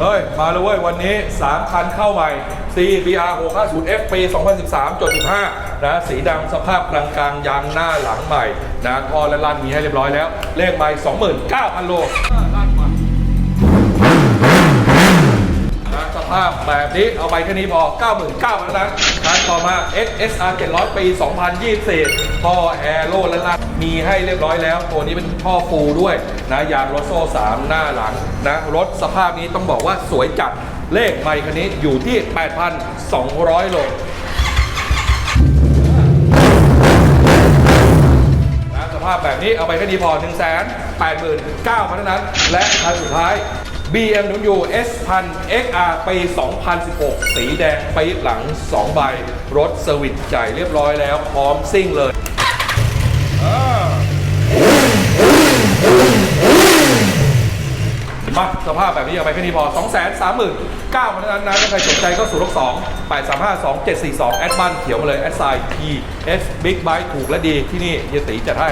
เฮ้ย มาเลยเว้ย วันนี้ 3 คันเข้าใหม่ CBR 650F ปี 2013.15นะสีดำสภาพกลางกลางยางหน้าหลังใหม่นะท่อและลั่นมีให้เรียบร้อยแล้ว เลขใบ29,000 โล ภาพแบบนี้เอาไปแค่นี้พอ 99,000แล้วนะคันต่อมา XSR 700 ปี 2024 ท่อแอโร่และลั่นมีให้เรียบร้อยแล้ว ตัวนี้เป็นท่อฟูด้วยนะยางรถโซ่ 3 หน้าหลังนะรถสภาพนี้ต้องบอกว่าสวยจัดเลขใบคันนี้อยู่ที่ 8,200 โลนะสภาพแบบนี้เอาไปแค่นี้พอ 1 8 9 0 0 0 0เท่านั้น และคันสุดท้าย BMW S 1000 XR ปี 2016 สีแดงปีหลัง 2 ใบ รถเซอร์วิสจ่ายเรียบร้อยแล้ว พร้อมซิ่งเลยมาสภาพแบบนี้เอาไปแค่นี้พอ 2 3 9 0 0 0เท่านั้นนะถ้าใครสนใจก็0 6 2 8 3 5 2 7 4 2 แอดบันเขียวมาเลย แอดไซน์ P S Big Bike ถูกและดีที่นี่เฮียตีจัดให้